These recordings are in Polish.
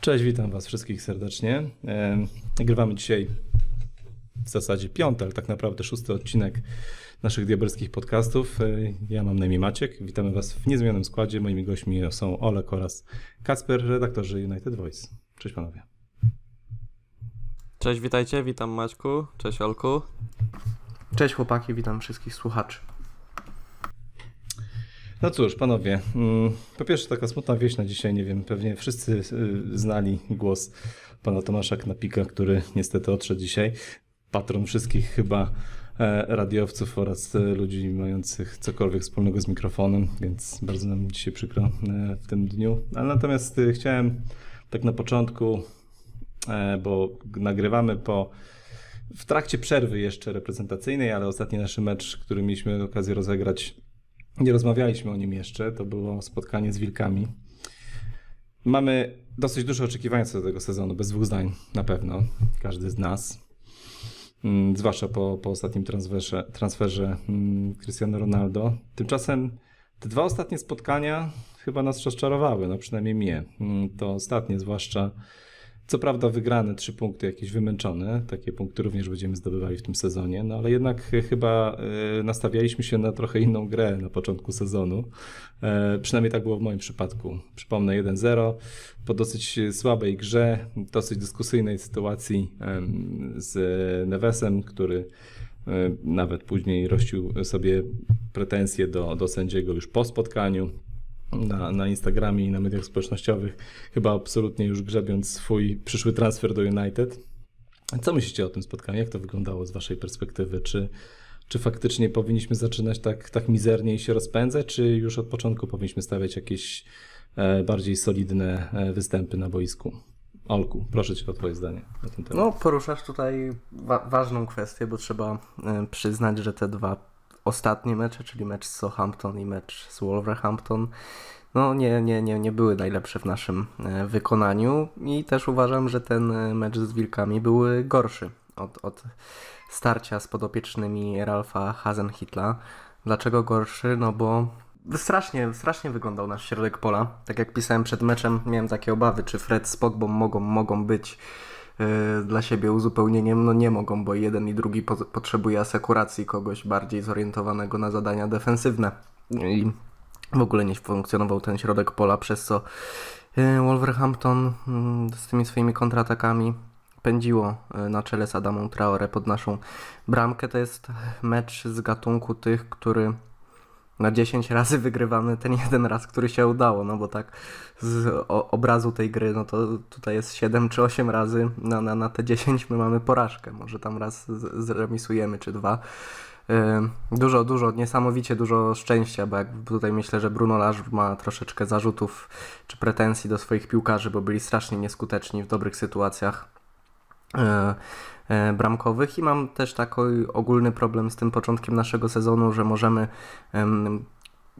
Cześć, witam Was wszystkich serdecznie. E, Nagrywamy dzisiaj w zasadzie piąty, ale tak naprawdę szósty odcinek naszych diabelskich podcastów. E, Ja mam na imię Maciek. Witamy Was w niezmienionym składzie. Moimi gośćmi są Olek oraz Kacper, redaktorzy United Voice. Cześć panowie. Cześć, witajcie, witam Maćku, cześć Olku. Cześć chłopaki, witam wszystkich słuchaczy. No cóż, panowie, mm, po pierwsze taka smutna wieść na dzisiaj, nie wiem, pewnie wszyscy y, znali głos pana Tomasza Knapika, który niestety odszedł dzisiaj. Patron wszystkich chyba e, radiowców oraz e, ludzi mających cokolwiek wspólnego z mikrofonem, więc bardzo nam dzisiaj przykro e, w tym dniu. Ale natomiast e, chciałem tak na początku, bo nagrywamy po w trakcie przerwy jeszcze reprezentacyjnej, ale ostatni nasz mecz, który mieliśmy okazję rozegrać nie rozmawialiśmy o nim jeszcze. To było spotkanie z Wilkami. Mamy dosyć duże oczekiwania co do tego sezonu, bez dwóch zdań na pewno. Każdy z nas. Mm, Zwłaszcza po, po ostatnim transferze, transferze mm, Cristiano Ronaldo. Tymczasem te dwa ostatnie spotkania chyba nas rozczarowały, no przynajmniej mnie. Mm, To ostatnie, zwłaszcza co prawda wygrane trzy punkty, jakieś wymęczone, takie punkty również będziemy zdobywali w tym sezonie, no ale jednak ch- chyba e, nastawialiśmy się na trochę inną grę na początku sezonu. E, przynajmniej tak było w moim przypadku. Przypomnę 1-0 po dosyć słabej grze, dosyć dyskusyjnej sytuacji z Nevesem, który e, nawet później rościł sobie pretensje do, do sędziego już po spotkaniu na, na Instagramie i na mediach społecznościowych, chyba absolutnie już grzebiąc swój przyszły transfer do United. Co myślicie o tym spotkaniu? Jak to wyglądało z Waszej perspektywy? Czy, czy faktycznie powinniśmy zaczynać tak, tak mizernie i się rozpędzać, czy już od początku powinniśmy stawiać jakieś e, bardziej solidne e, występy na boisku? Olku, proszę Cię o Twoje zdanie na ten temat. No, poruszasz tutaj wa- ważną kwestię, bo trzeba e, przyznać, że te dwa ostatnie mecze, czyli mecz z Southampton i mecz z Wolverhampton, no nie, nie, nie, nie były najlepsze w naszym e, wykonaniu i też uważam, że ten e, mecz z Wilkami był gorszy od, od starcia z podopiecznymi Ralfa Hasenhitla. Dlaczego gorszy? No bo strasznie, strasznie wyglądał nasz środek pola. Tak jak pisałem przed meczem, miałem takie obawy, czy Fred z Pogbą mogą, mogą być dla siebie uzupełnieniem. No nie mogą, bo jeden i drugi po, potrzebuje asekuracji kogoś bardziej zorientowanego na zadania defensywne. I w ogóle nie funkcjonował ten środek pola, przez co yy, Wolverhampton yy, z tymi swoimi kontratakami pędziło yy, na czele z Adamą Traore pod naszą bramkę. To jest mecz z gatunku tych, który na 10 razy wygrywamy ten jeden raz, który się udało, no bo tak z obrazu tej gry, no to tutaj jest 7 czy 8 razy, na, na, na te 10 my mamy porażkę, może tam raz zremisujemy czy dwa. Yy, Dużo, dużo, niesamowicie dużo szczęścia, bo jak tutaj myślę, że Bruno Lage ma troszeczkę zarzutów czy pretensji do swoich piłkarzy, bo byli strasznie nieskuteczni w dobrych sytuacjach e, bramkowych i mam też taki ogólny problem z tym początkiem naszego sezonu, że możemy em,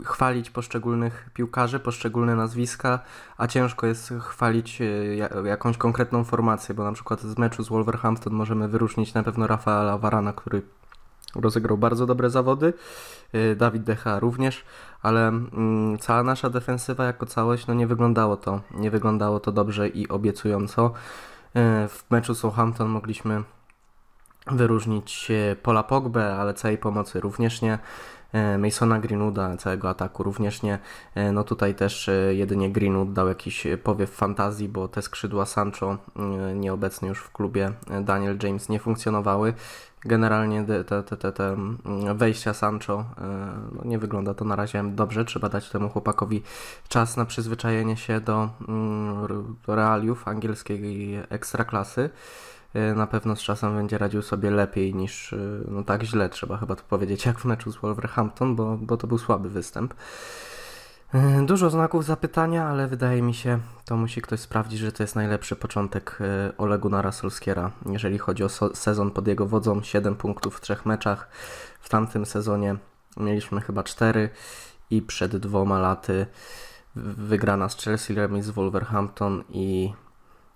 chwalić poszczególnych piłkarzy, poszczególne nazwiska, a ciężko jest chwalić e, ja- jakąś konkretną formację, bo na przykład z meczu z Wolverhampton możemy wyróżnić na pewno Rafaela Varana, który rozegrał bardzo dobre zawody, e, Dawid Decha również, ale mm, cała nasza defensywa jako całość no nie wyglądało to, nie wyglądało to dobrze i obiecująco. E, W meczu Southampton mogliśmy wyróżnić Pola Pogbę, ale całej pomocy również nie. E, Masona Greenwooda, całego ataku również nie. E, No tutaj też e, jedynie Greenwood dał jakiś powiew fantazji, bo te skrzydła Sancho, nieobecny już w klubie Daniel James, nie funkcjonowały. Generalnie te, te, te, te, mm, wejścia Sancho, no nie wygląda to na razie dobrze. Trzeba dać temu chłopakowi czas na przyzwyczajenie się do, mm, do realiów angielskiej ekstraklasy. Y, na pewno z czasem będzie radził sobie lepiej niż y, no tak źle, trzeba chyba to powiedzieć, jak w meczu z Wolverhampton, bo, bo to był słaby występ. Y, Dużo znaków zapytania, ale wydaje mi się, to musi ktoś sprawdzić, że to jest najlepszy początek y, Olegu Narasolskiera, jeżeli chodzi o sezon pod jego wodzą. 7 punktów w trzech meczach. W tamtym sezonie mieliśmy chyba 4 i przed dwoma laty wygrana z Chelsea, remis z Wolverhampton i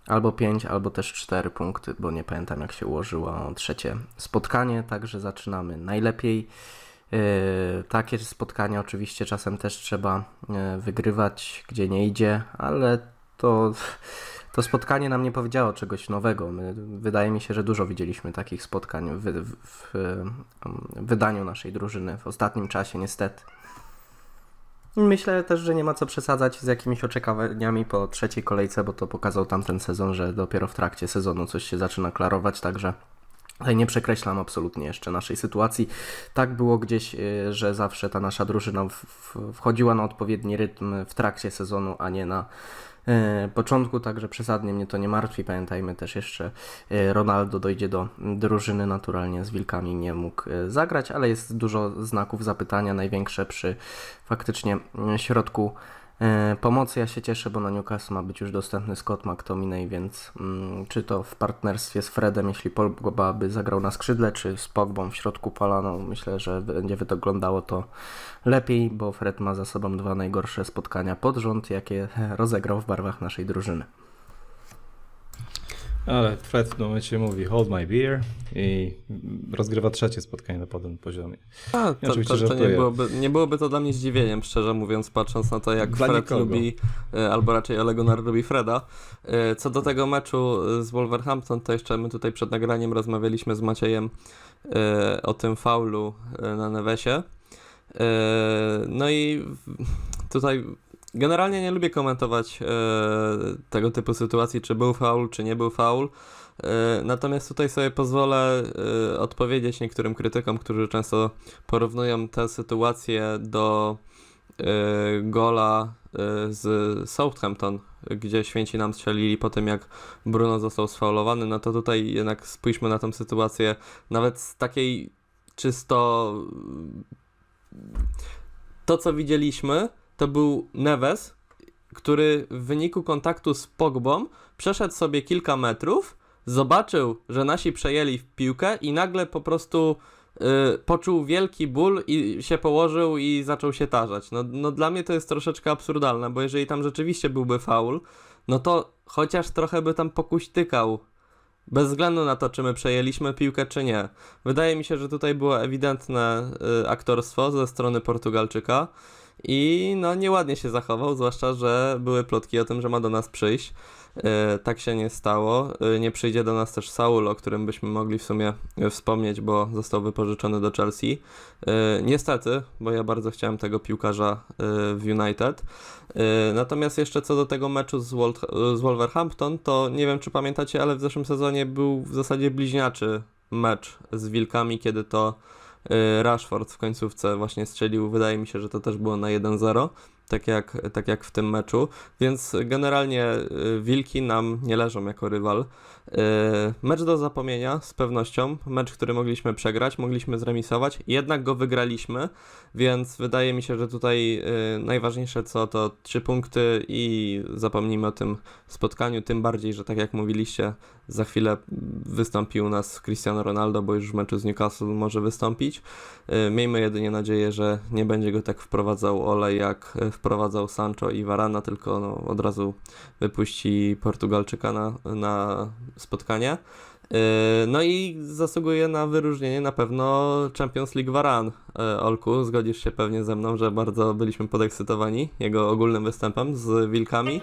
albo 5, albo też 4 punkty, bo nie pamiętam jak się ułożyło trzecie spotkanie, także zaczynamy najlepiej. Yy, takie spotkania oczywiście czasem też trzeba yy, wygrywać, gdzie nie idzie, ale to to spotkanie nam nie powiedziało czegoś nowego. My, wydaje mi się, że dużo widzieliśmy takich spotkań w, w, w wydaniu naszej drużyny w ostatnim czasie, niestety. Myślę też, że nie ma co przesadzać z jakimiś oczekiwaniami po trzeciej kolejce, bo to pokazał tamten sezon, że dopiero w trakcie sezonu coś się zaczyna klarować, także tutaj nie przekreślam absolutnie jeszcze naszej sytuacji. Tak było gdzieś, y, że zawsze ta nasza drużyna wchodziła na odpowiedni rytm w trakcie sezonu, a nie na początku, także przesadnie mnie to nie martwi. Pamiętajmy też jeszcze, y, Ronaldo dojdzie do drużyny naturalnie z Wilkami, nie mógł y, zagrać, ale jest dużo znaków zapytania, największe przy faktycznie y, środku e, pomocy. Ja się cieszę, bo na Newcastle ma być już dostępny Scott McTominay, więc mm, czy to w partnerstwie z Fredem, jeśli Pogba by zagrał na skrzydle, czy z Pogbą w środku pola, no myślę, że będzie wyglądało to lepiej, bo Fred ma za sobą dwa najgorsze spotkania pod rząd, jakie rozegrał w barwach naszej drużyny. Ale Fred w tym momencie mówi hold my beer i rozgrywa trzecie spotkanie na podobnym poziomie. A, to, oczywiście to, to nie, byłoby, nie byłoby to dla mnie zdziwieniem, szczerze mówiąc, patrząc na to, jak Dla Fred nikogo. lubi, e, albo raczej Ole Gunnar lubi Freda. E, Co do tego meczu z Wolverhampton, to jeszcze my tutaj przed nagraniem rozmawialiśmy z Maciejem e, o tym faulu e, na Nevesie. E, No i tutaj generalnie nie lubię komentować e, tego typu sytuacji, czy był faul, czy nie był faul. E, Natomiast tutaj sobie pozwolę e, odpowiedzieć niektórym krytykom, którzy często porównują tę sytuację do e, gola e, z Southampton, gdzie święci nam strzelili po tym, jak Bruno został sfaulowany. No to tutaj jednak spójrzmy na tę sytuację nawet z takiej czysto. To, co widzieliśmy, to był Neves, który w wyniku kontaktu z Pogbą przeszedł sobie kilka metrów, zobaczył, że nasi przejęli piłkę i nagle po prostu y, poczuł wielki ból i się położył i zaczął się tarzać. No, no dla mnie to jest troszeczkę absurdalne, bo jeżeli tam rzeczywiście byłby faul, no to chociaż trochę by tam pokuśtykał. Bez względu na to, czy my przejęliśmy piłkę, czy nie. Wydaje mi się, że tutaj było ewidentne y, aktorstwo ze strony Portugalczyka i no nieładnie się zachował, zwłaszcza, że były plotki o tym, że ma do nas przyjść. E, tak się nie stało. E, nie przyjdzie do nas też Saul, o którym byśmy mogli w sumie e, wspomnieć, bo został wypożyczony do Chelsea. Niestety, bo ja bardzo chciałem tego piłkarza w United. Natomiast jeszcze co do tego meczu z, Wol- z Wolverhampton, to nie wiem czy pamiętacie, ale w zeszłym sezonie był w zasadzie bliźniaczy mecz z Wilkami, kiedy to Rashford w końcówce właśnie strzelił. Wydaje mi się, że to też było na 1-0 tak jak, tak jak w tym meczu, więc generalnie y, Wilki nam nie leżą jako rywal. Y, Mecz do zapomnienia z pewnością, mecz, który mogliśmy przegrać, mogliśmy zremisować, jednak go wygraliśmy, więc wydaje mi się, że tutaj y, najważniejsze co to trzy punkty i zapomnijmy o tym spotkaniu, tym bardziej, że tak jak mówiliście, za chwilę wystąpi u nas Cristiano Ronaldo, bo już w meczu z Newcastle może wystąpić. Miejmy jedynie nadzieję, że nie będzie go tak wprowadzał Ole, jak y, wprowadzał Sancho i Varana, tylko no, od razu wypuści Portugalczyka na, na spotkanie. Y, No i zasługuje na wyróżnienie na pewno Champions League Varan. Y, Olku, zgodzisz się pewnie ze mną, że bardzo byliśmy podekscytowani jego ogólnym występem z Wilkami,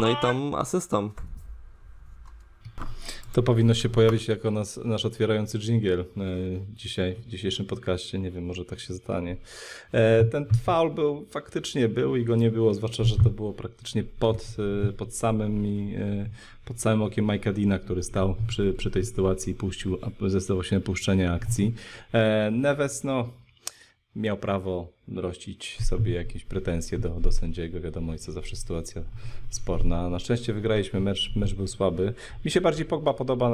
no i tą asystą. To powinno się pojawić jako nas, nasz otwierający dżingiel e, dzisiaj, w dzisiejszym podcaście. Nie wiem, może tak się stanie. E, ten faul był, faktycznie był i go nie było, zwłaszcza, że to było praktycznie pod, e, pod samym pod samym okiem Mike'a Dina, który stał przy, przy tej sytuacji i puścił, zdecydował się na puszczenie akcji. Neves, no, miał prawo rościć sobie jakieś pretensje do, do sędziego. Wiadomo, jest to zawsze sytuacja sporna. Na szczęście wygraliśmy mecz, mecz był słaby. Mi się bardziej Pogba podoba e,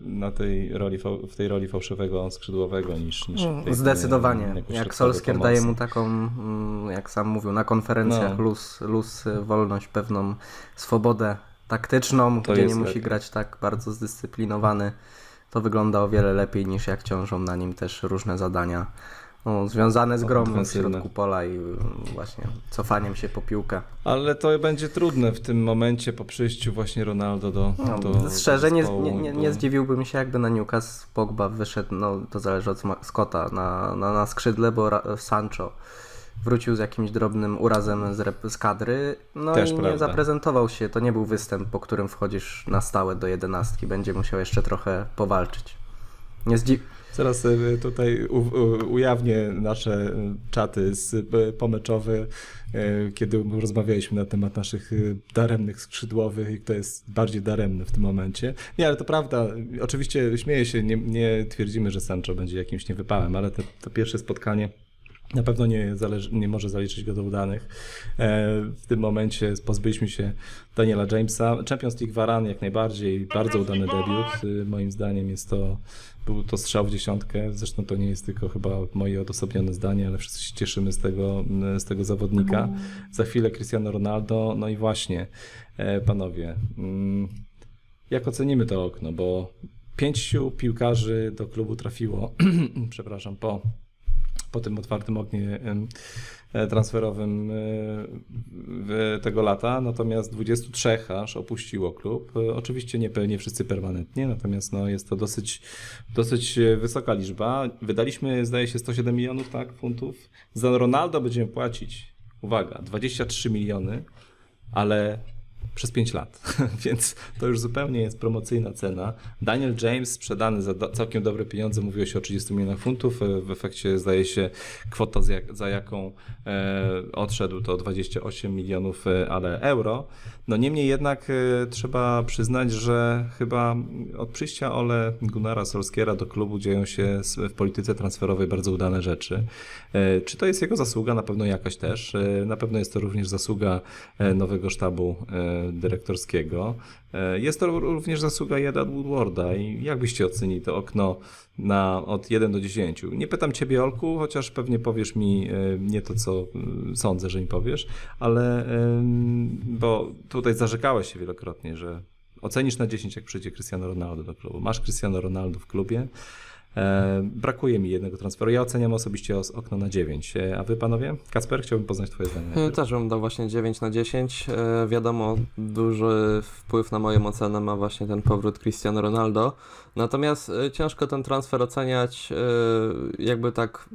na tej roli, w tej roli fałszywego skrzydłowego niż, niż tej, Zdecydowanie. e, jako Jak pomocy. daje mu taką, mm, jak sam mówił, na konferencjach No. luz, luz, y, wolność, pewną swobodę taktyczną, To gdzie nie musi lepiej. grać tak bardzo zdyscyplinowany. To wygląda o wiele lepiej niż jak ciążą na nim też różne zadania no, związane z grą w środku pola i y, właśnie cofaniem się po piłkę. Ale to będzie trudne w tym momencie po przyjściu właśnie Ronaldo do, No, do szczerze, nie, zespołu, nie, nie, bo- nie zdziwiłbym się, jakby na Newcastle Pogba wyszedł, no to zależy od Scotta, na, na, na skrzydle, bo Sancho wrócił z jakimś drobnym urazem z, rep- z kadry, no Też i prawda. nie zaprezentował się. To nie był występ, po którym wchodzisz na stałe do jedenastki. Będzie musiał jeszcze trochę powalczyć. Nie zdzi- Zaraz e, tutaj u, u, ujawnię nasze e, czaty z, e, pomeczowe, kiedy rozmawialiśmy na temat naszych daremnych skrzydłowych i kto jest bardziej daremny w tym momencie. Nie, ale to prawda. Oczywiście śmieję się, nie, nie twierdzimy, że Sancho będzie jakimś niewypałem, ale to pierwsze spotkanie na pewno nie, zależy, nie może zaliczyć go do udanych. E, w tym momencie pozbyliśmy się Daniela Jamesa. Champions League Varan jak najbardziej, bardzo udany debiut. Y, Moim zdaniem jest to, był to strzał w dziesiątkę. Zresztą to nie jest tylko chyba moje odosobnione zdanie, ale wszyscy się cieszymy z tego, mm, z tego zawodnika. Za chwilę Cristiano Ronaldo. No i właśnie, e, panowie, mm, jak ocenimy to okno? Bo pięciu piłkarzy do klubu trafiło, przepraszam, po po tym otwartym oknie e, transferowym e, tego lata, natomiast 23 aż opuściło klub. E, Oczywiście nie, nie wszyscy permanentnie, natomiast no, jest to dosyć, dosyć wysoka liczba. Wydaliśmy, zdaje się, 107 milionów tak, funtów. Za Ronaldo będziemy płacić, uwaga, 23 miliony, ale przez 5 lat, więc to już zupełnie jest promocyjna cena. Daniel James sprzedany za całkiem dobre pieniądze, mówiło się o 30 milionach funtów, e, w efekcie zdaje się kwota za, jak, za jaką e, odszedł to 28 milionów, e, ale euro. No niemniej jednak trzeba przyznać, że chyba od przyjścia Ole Gunnara Solskiera do klubu dzieją się w polityce transferowej bardzo udane rzeczy. Czy to jest jego zasługa? Na pewno jakaś też. Na pewno jest to również zasługa nowego sztabu dyrektorskiego. E, Jest to również zasługa Jada Woodwarda i jak byście ocenili to okno na, od 1 do 10? Nie pytam Ciebie, Olku, chociaż pewnie powiesz mi e, nie to, co e, sądzę, że mi powiesz, ale bo tutaj zarzekałeś się wielokrotnie, że ocenisz na 10, jak przyjdzie Cristiano Ronaldo do klubu. Masz Cristiano Ronaldo w klubie. E, brakuje mi jednego transferu. Ja oceniam osobiście os- okno na 9. E, a wy panowie? Kasper, chciałbym poznać twoje zdanie. E. Też bym dał właśnie 9 na 10. E, wiadomo, duży wpływ na moją ocenę ma właśnie ten powrót Cristiano Ronaldo. Natomiast ciężko ten transfer oceniać jakby tak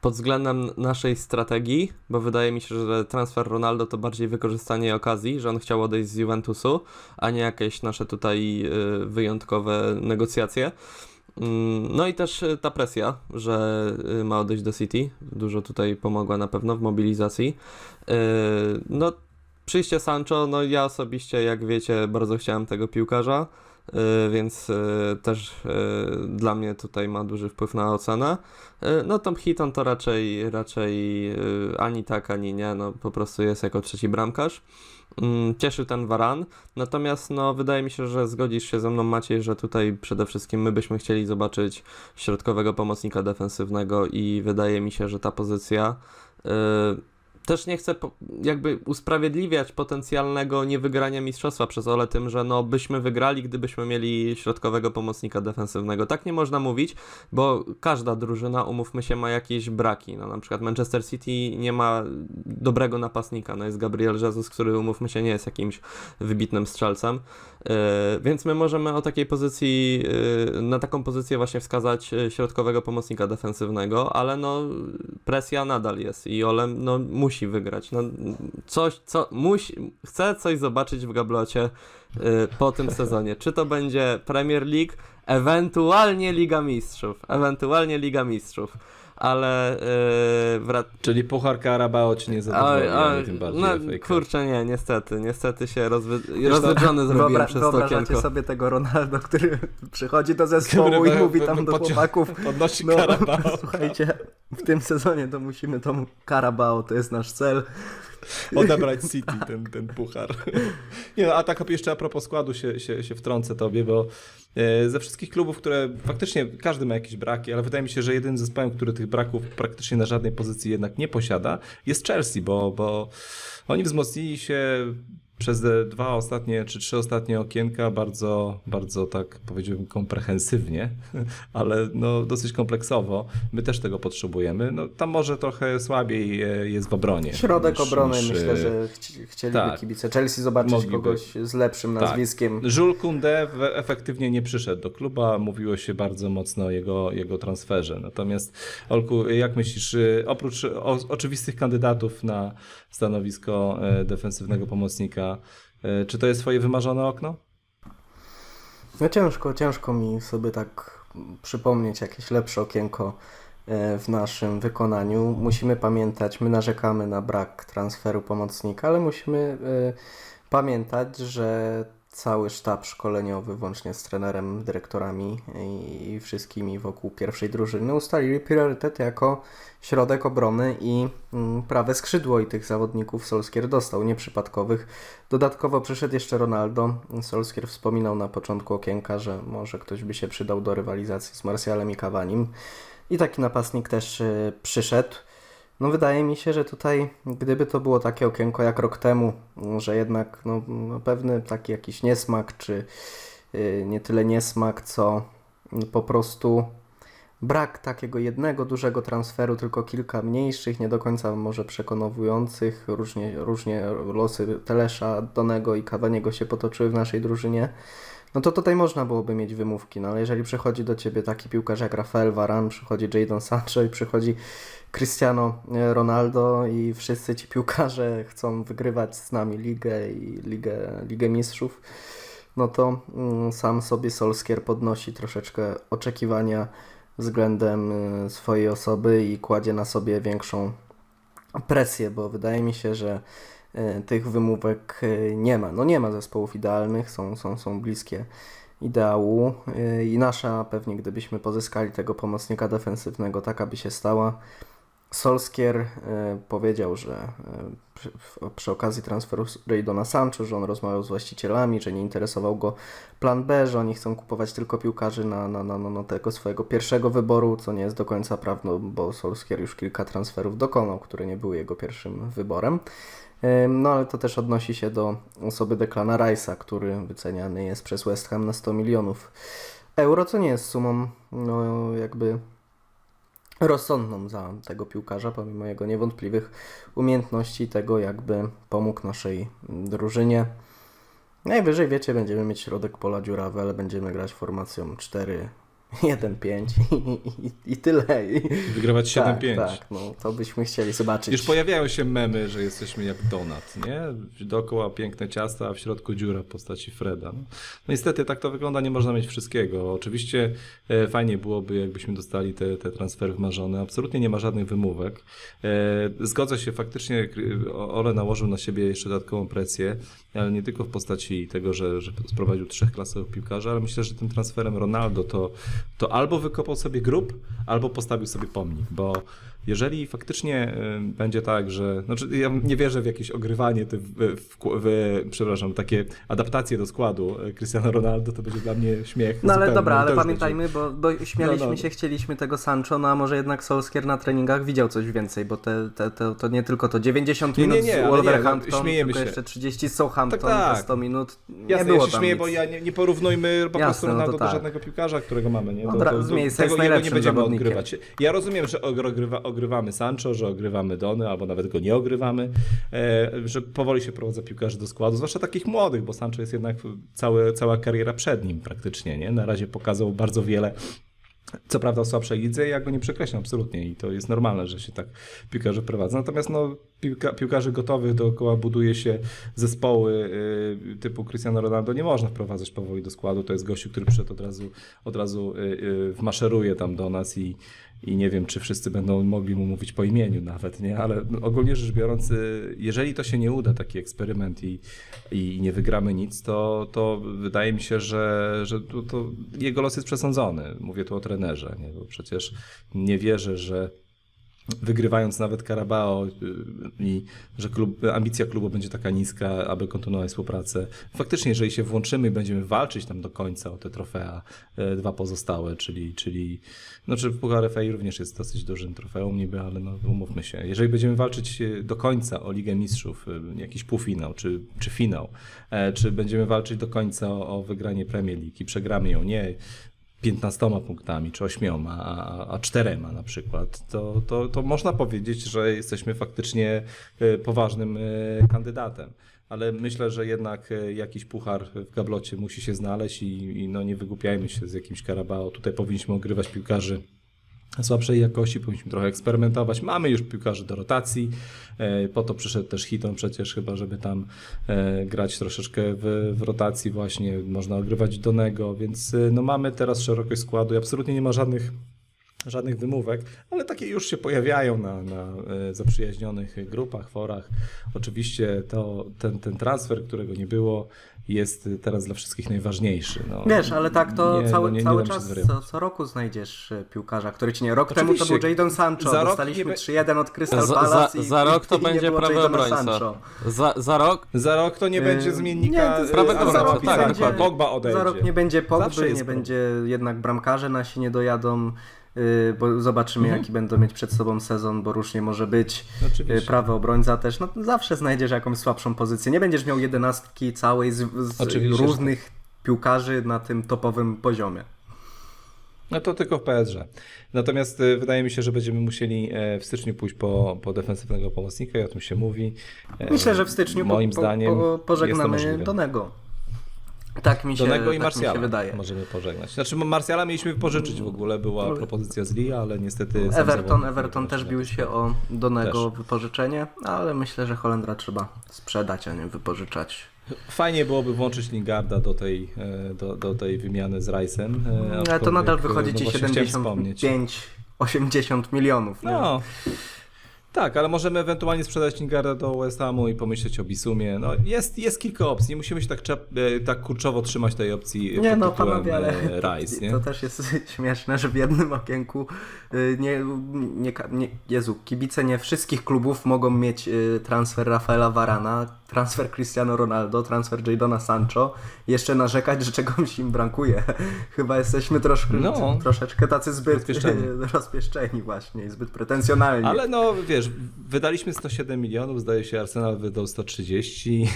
pod względem naszej strategii, bo wydaje mi się, że transfer Ronaldo to bardziej wykorzystanie okazji, że on chciał odejść z Juventusu, a nie jakieś nasze tutaj wyjątkowe negocjacje. Mm, No i też y, ta presja, że y, ma odejść do City, dużo tutaj pomogła na pewno w mobilizacji. Y, No, przyjście Sancho, no ja osobiście, jak wiecie, bardzo chciałem tego piłkarza, więc y, też y, dla mnie tutaj ma duży wpływ na ocenę. No Tom Hitton to raczej, raczej ani tak, ani nie, no po prostu jest jako trzeci bramkarz. Mm, Cieszy ten Varan, natomiast no wydaje mi się, że zgodzisz się ze mną Maciej, że tutaj przede wszystkim my byśmy chcieli zobaczyć środkowego pomocnika defensywnego i wydaje mi się, że ta pozycja też nie chcę jakby usprawiedliwiać potencjalnego niewygrania mistrzostwa przez Ole tym, że no byśmy wygrali, gdybyśmy mieli środkowego pomocnika defensywnego. Tak nie można mówić, bo każda drużyna, umówmy się, ma jakieś braki. No, na przykład Manchester City nie ma dobrego napastnika. No jest Gabriel Jesus, który umówmy się nie jest jakimś wybitnym strzelcem. Yy, więc my możemy o takiej pozycji, yy, na taką pozycję właśnie wskazać yy, środkowego pomocnika defensywnego, ale no presja nadal jest i Ole no, musi wygrać. No, coś, co musi, chce coś zobaczyć w gablocie yy, po tym sezonie. Czy to będzie Premier League, ewentualnie Liga Mistrzów, ewentualnie Liga Mistrzów, ale yy, wrac- Czyli Puchar Carabao ci nie zadowoli, Oj, ale oj, tym bardziej no kurczę nie, niestety, niestety się rozwy... rozwydrzony zrobiłem Wyobra- przez to wyobrażacie okienko. sobie tego Ronaldo, który przychodzi do zespołu Który i mówi we- tam do podci- chłopaków, Podnosi no Carabao. słuchajcie, w tym sezonie to musimy tą Carabao, to jest nasz cel. Odebrać City ten, ten puchar. Nie no, a tak jeszcze a propos składu się, się, się wtrącę tobie, bo e, ze wszystkich klubów, które faktycznie każdy ma jakieś braki, ale wydaje mi się, że jedynym zespołem, który tych braków praktycznie na żadnej pozycji jednak nie posiada, jest Chelsea, bo, bo oni wzmocnili się przez dwa ostatnie czy trzy ostatnie okienka bardzo, bardzo tak powiedziałbym komprehensywnie, ale no dosyć kompleksowo. My też tego potrzebujemy. No, tam może trochę słabiej e, jest w obronie. Środek niż- obrony niż, myślę, e, że chci- chcieliby tak. kibice Chelsea zobaczyć Mogliby. kogoś z lepszym Tak. nazwiskiem. Jules Koundé efektywnie nie przyszedł do kluba, mówiło się bardzo mocno o jego, jego transferze. Natomiast Olku, jak myślisz, y, oprócz o, oczywistych kandydatów na stanowisko e, defensywnego pomocnika, e, czy to jest twoje wymarzone okno? No ciężko, ciężko mi sobie tak przypomnieć jakieś lepsze okienko e, w naszym wykonaniu. Musimy pamiętać, my narzekamy na brak transferu pomocnika, ale musimy e, pamiętać, że cały sztab szkoleniowy, włącznie z trenerem, dyrektorami i, wszystkimi wokół pierwszej drużyny ustalili priorytet jako środek obrony i mm, prawe skrzydło i tych zawodników Solskier dostał, nieprzypadkowych. Dodatkowo przyszedł jeszcze Ronaldo. Solskier wspominał na początku okienka, że może ktoś by się przydał do rywalizacji z Martialem i Cavanim. I taki napastnik też y, przyszedł. No wydaje mi się, że tutaj gdyby to było takie okienko jak rok temu, że jednak no, no, pewny taki jakiś niesmak, czy y, nie tyle niesmak, co po prostu brak takiego jednego dużego transferu, tylko kilka mniejszych, nie do końca może przekonujących. Różnie, różnie losy Telesza, Donego i Cavaniego się potoczyły w naszej drużynie. No to tutaj można byłoby mieć wymówki, no ale jeżeli przychodzi do ciebie taki piłkarz jak Rafael Varane, przychodzi Jadon Sancho i przychodzi Cristiano e, Ronaldo i wszyscy ci piłkarze chcą wygrywać z nami ligę i ligę, ligę mistrzów, no to mm, sam sobie Solskier podnosi troszeczkę oczekiwania względem y, swojej osoby i kładzie na sobie większą presję, bo wydaje mi się, że tych wymówek y, nie ma. No nie ma zespołów idealnych, są, są, są bliskie ideału y, i nasza pewnie gdybyśmy pozyskali tego pomocnika defensywnego, taka by się stała. Solskier powiedział, że przy, przy okazji transferu Raydona Sancho, że on rozmawiał z właścicielami, że nie interesował go plan B, że oni chcą kupować tylko piłkarzy na, na, na, na tego swojego pierwszego wyboru, co nie jest do końca prawdą, bo Solskier już kilka transferów dokonał, które nie były jego pierwszym wyborem. No ale to też odnosi się do osoby Declana Rice'a, który wyceniany jest przez West Ham na 100 milionów euro, co nie jest sumą no, jakby rozsądną za tego piłkarza, pomimo jego niewątpliwych umiejętności, tego jakby pomógł naszej drużynie. Najwyżej, wiecie, będziemy mieć środek pola dziurawy, ale będziemy grać formacją 4, 1, 5 i, i, i tyle. I, Wygrywać 7-5. tak, tak, no to byśmy chcieli zobaczyć. Już pojawiają się memy, że jesteśmy jak donat, nie? Dookoła piękne ciasta, a w środku dziura w postaci Freda. No, no niestety tak to wygląda, nie można mieć wszystkiego. Oczywiście e, fajnie byłoby, jakbyśmy dostali te, te transfery marzone. Absolutnie nie ma żadnych wymówek. E, zgodzę się, faktycznie Ole nałożył na siebie jeszcze dodatkową presję, ale nie tylko w postaci tego, że, że sprowadził trzech klasowych piłkarzy, ale myślę, że tym transferem Ronaldo to, to albo wykopał sobie grób, albo postawił sobie pomnik, bo jeżeli faktycznie y, będzie tak, że. Znaczy, ja nie wierzę w jakieś ogrywanie, w, w, w, przepraszam, takie adaptacje do składu y, Cristiano Ronaldo, to będzie dla mnie śmiech. No ale dobra, To ale pamiętajmy, bo, bo śmialiśmy No, no. się, chcieliśmy tego Sancho, no a może jednak Solskier na treningach widział coś więcej, bo te, te, te, to nie tylko to 90 Nie, nie, minut nie, z ale nie, Wolverhampton, no, śmiejemy tylko się. jeszcze 30 z Southampton, Tak, tak. te 100 minut, nie Jasne, było ja się tam śmieję, nic. bo ja nie, nie porównujmy po Jasne, prostu no to Ronaldo do tak. żadnego piłkarza, którego mamy. Nie? Razu z miejsca jest tego nie będziemy odgrywać. Ja rozumiem, że ogrywa, ogrywamy Sancho, że ogrywamy Dony, albo nawet go nie ogrywamy, e, że powoli się prowadza piłkarzy do składu, zwłaszcza takich młodych, bo Sancho jest jednak całe, cała kariera przed nim praktycznie. Nie? Na razie pokazał bardzo wiele. Co prawda słabszej lidze, ja go nie przekreślam absolutnie i to jest normalne, że się tak piłkarze prowadzą. Natomiast no, piłka, piłkarzy gotowych dookoła buduje się zespoły y, typu Cristiano Ronaldo. Nie można wprowadzać powoli do składu. To jest gościu, który przyszedł od razu, od razu y, y, wmaszeruje tam do nas i, i nie wiem, czy wszyscy będą mogli mu mówić po imieniu nawet, nie? Ale ogólnie rzecz biorąc, y, jeżeli to się nie uda, taki eksperyment i, i nie wygramy nic, to, to wydaje mi się, że, że to, to jego los jest przesądzony. Mówię tu o trenerze, nie? bo przecież nie wierzę, że wygrywając nawet Carabao y, i że klub, ambicja klubu będzie taka niska, aby kontynuować współpracę. Faktycznie, jeżeli się włączymy i będziemy walczyć tam do końca o te trofea, y, dwa pozostałe, czyli, czyli no, czy Puchar FA również jest dosyć dużym trofeum niby, ale no, umówmy się. Jeżeli będziemy walczyć y, do końca o Ligę Mistrzów, jakiś półfinał czy, czy finał, e, czy będziemy walczyć do końca o, o wygranie Premier League i przegramy ją, nie 15 punktami, czy 8, a, a 4 na przykład, to, to, to można powiedzieć, że jesteśmy faktycznie e, poważnym e, kandydatem. Ale myślę, że jednak e, jakiś puchar w gablocie musi się znaleźć i, i no nie wygłupiajmy się z jakimś Carabao. Tutaj powinniśmy ogrywać piłkarzy słabszej jakości, powinniśmy trochę eksperymentować. Mamy już piłkarzy do rotacji, e, po to przyszedł też Hiton przecież chyba, żeby tam e, grać troszeczkę w, w rotacji właśnie, można ogrywać Donego, więc e, no mamy teraz szerokość składu i absolutnie nie ma żadnych żadnych wymówek, ale takie już się pojawiają na, na e, zaprzyjaźnionych grupach, forach. Oczywiście to, ten, ten transfer, którego nie było, jest teraz dla wszystkich najważniejszy. No, Wiesz, ale tak to nie, cały, no nie- nie cały czas, co, co roku znajdziesz e, piłkarza, który ci nie... Rok temu to Oczywiście. był Jadon Sancho, Za rok dostaliśmy nie be- 3-1 od Crystal Za, Palace za, i, za rok to i nie będzie było prawy Jadona obrońca. Sancho. Za, za rok Za rok to nie będzie Yy, zmiennika nie, to- prawego e, obrońcy, Azara tak, dokładnie. Pogba odejdzie. Za rok nie będzie Pogby, nie problem. będzie jednak bramkarze nasi nie dojadą, bo zobaczymy Mhm. jaki będą mieć przed sobą sezon, bo różnie może być. Oczywiście. Yy, Prawy obrońca też, no zawsze znajdziesz jakąś słabszą pozycję. Nie będziesz miał jedenastki całej z, z różnych piłkarzy na tym topowym poziomie. No to tylko w PSG. Natomiast e, wydaje mi się, że będziemy musieli e, w styczniu pójść po, po defensywnego pomocnika i o tym się mówi. E, Myślę, że w styczniu moim po, zdaniem po, pożegnamy. Donego. Tak mi się, Donego i tak mi Marsjala się wydaje. możemy pożegnać. Znaczy Marsjala mieliśmy wypożyczyć w ogóle, była propozycja z Lee, ale niestety Everton, Everton też bił się o Donego Też. wypożyczenie, ale myślę, że Holendra trzeba sprzedać, a nie wypożyczać. Fajnie byłoby włączyć Lingarda do tej, e, do, do tej wymiany z e, Ale to nadal e, wychodzi no ci chciałem wspomnieć. 75-80 milionów. No. Tak, ale możemy ewentualnie sprzedać Lingarda do West Hamu i pomyśleć o Bisumie. No, jest, jest kilka opcji. Nie musimy się tak, czep, e, tak kurczowo trzymać tej opcji Nie no, panowie, ale e, Rice. Nie? to też jest śmieszne, że w jednym okienku y, nie, nie, nie, Jezu, kibice nie wszystkich klubów mogą mieć transfer Rafaela Varana, transfer Cristiano Ronaldo, transfer Jadona Sancho jeszcze narzekać, że czegoś im brakuje. Chyba jesteśmy troszkę, No. troszeczkę tacy zbyt Rozpieszczeni. rozpieszczeni właśnie i zbyt pretensjonalni. Ale no wiesz, wydaliśmy 107 milionów, zdaje się Arsenal wydał 130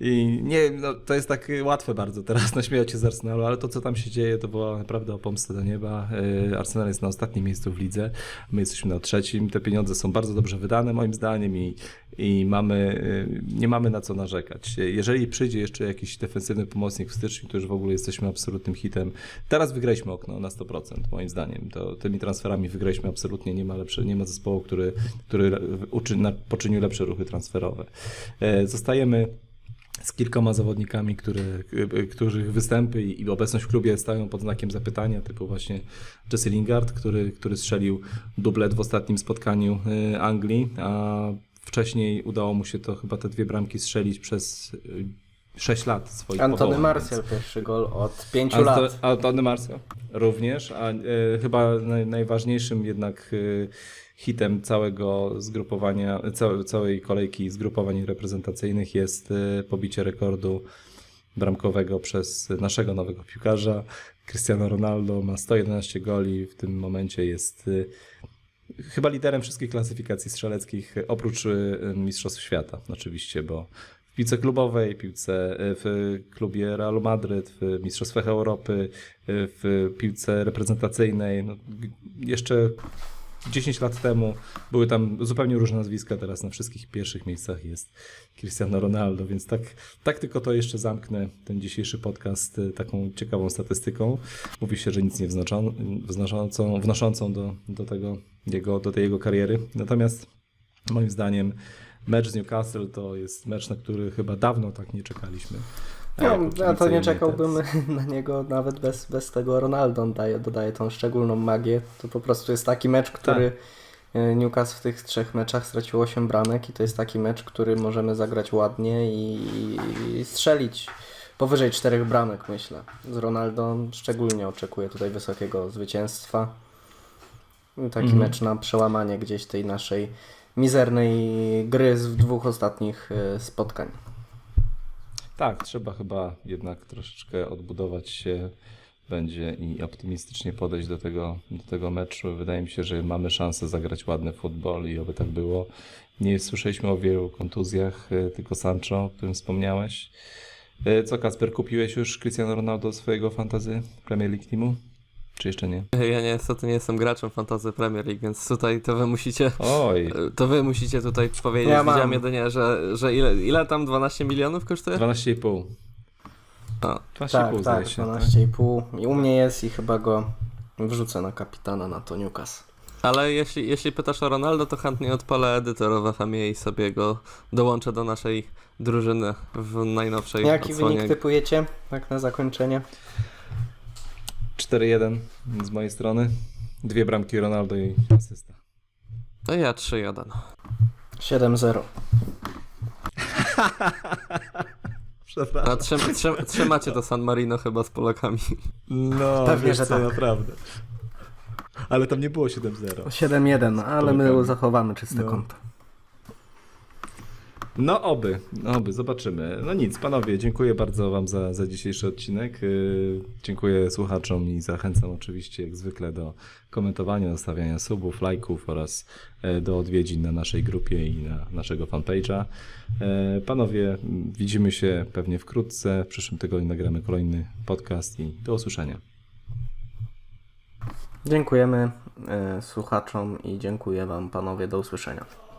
i nie, no, to jest tak łatwe bardzo teraz naśmiać się z Arsenalu, ale to co tam się dzieje to była naprawdę o pomstę do nieba. Yy, Arsenal jest na ostatnim miejscu w lidze, my jesteśmy na trzecim, te pieniądze są bardzo dobrze wydane moim zdaniem i, i mamy, yy, nie mamy na co narzekać. Jeżeli przyjdzie jeszcze jakiś defensywny pomocnik w styczniu, to już w ogóle jesteśmy absolutnym hitem. Teraz wygraliśmy okno na 100% moim zdaniem. To tymi transferami wygraliśmy absolutnie, nie ma, nie ma zespołu, który, który uczy, poczynił lepsze ruchy transferowe. E, Zostajemy z kilkoma zawodnikami, które, y, których występy i obecność w klubie stają pod znakiem zapytania, typu właśnie Jesse Lingard, który, który strzelił dublet w ostatnim spotkaniu y, Anglii, a wcześniej udało mu się to chyba te dwie bramki strzelić przez 6 lat swoich Antony powołań, Martial pierwszy gol od 5 Anto- lat. Antony Martial również, a e, chyba naj, najważniejszym jednak e, hitem całego zgrupowania, całe, całej kolejki zgrupowań reprezentacyjnych jest e, pobicie rekordu bramkowego przez naszego nowego piłkarza. Cristiano Ronaldo ma 111 goli, w tym momencie jest e, chyba liderem wszystkich klasyfikacji strzeleckich, oprócz e, Mistrzostw Świata oczywiście, bo piłce klubowej, piłce e, w klubie Realu Madryt, w Mistrzostwach Europy, e, w piłce reprezentacyjnej. No, jeszcze 10 lat temu były tam zupełnie różne nazwiska, teraz na wszystkich pierwszych miejscach jest Cristiano Ronaldo, więc tak, tak tylko to jeszcze zamknę ten dzisiejszy podcast e, taką ciekawą statystyką. Mówi się, że nic nie wznaczą, wnoszącą do, do, tego, jego, do tej jego kariery. Natomiast moim zdaniem mecz z Newcastle to jest mecz, na który chyba dawno tak nie czekaliśmy. No, ja to nie czekałbym na niego nawet bez, bez tego Ronaldo. On daje, dodaje tą szczególną magię. To po prostu jest taki mecz, który e, Newcastle w tych trzech meczach stracił 8 bramek i to jest taki mecz, który możemy zagrać ładnie i, i strzelić powyżej czterech bramek, myślę. Z Ronaldo szczególnie oczekuję tutaj wysokiego zwycięstwa. Taki Mhm. mecz na przełamanie gdzieś tej naszej mizernej gry z dwóch ostatnich e, spotkań. Tak, trzeba chyba jednak troszeczkę odbudować się będzie i optymistycznie podejść do tego, do tego meczu. Wydaje mi się, że mamy szansę zagrać ładny futbol i oby tak było. Nie słyszeliśmy o wielu kontuzjach, y, tylko Sancho, o którym wspomniałeś. Y, Co Kasper, kupiłeś już Cristiano Ronaldo do swojego fantazy Premier League teamu? Czy jeszcze nie? Ja niestety nie jestem graczem Fantasy Premier League, więc tutaj to wy musicie Oj, to wy musicie tutaj powiedzieć. Ja mam. Widziałem jedynie, że, że ile, ile tam 12 milionów kosztuje? 12,5. A, 12,5 Tak, tak, się. Tak? 12,5. I u mnie jest i chyba go wrzucę na kapitana na to Newcastle. Ale jeśli, jeśli pytasz o Ronaldo, to chętnie odpalę edytor w FMie i sobie go dołączę do naszej drużyny w najnowszej Jaki odsłonie. wynik typujecie? Tak na zakończenie. 4-1 z mojej strony. Dwie bramki Ronaldo i asysta. To ja 3-1. 7-0. Przepraszam. A trzym, trzym, trzymacie to San Marino chyba z Polakami. No, Pewnie, wiesz że co, tak. naprawdę. Ale tam nie było 7-0. 7-1, ale my zachowamy czyste No. konto. No oby, no oby, zobaczymy. No nic, panowie, dziękuję bardzo wam za, za dzisiejszy odcinek. Yy, dziękuję słuchaczom i zachęcam oczywiście jak zwykle do komentowania, zostawiania subów, lajków oraz e, do odwiedzin na naszej grupie i na naszego fanpage'a. E, Panowie, widzimy się pewnie wkrótce. W przyszłym tygodniu nagramy kolejny podcast i do usłyszenia. Dziękujemy e, słuchaczom i dziękuję Wam, panowie. Do usłyszenia.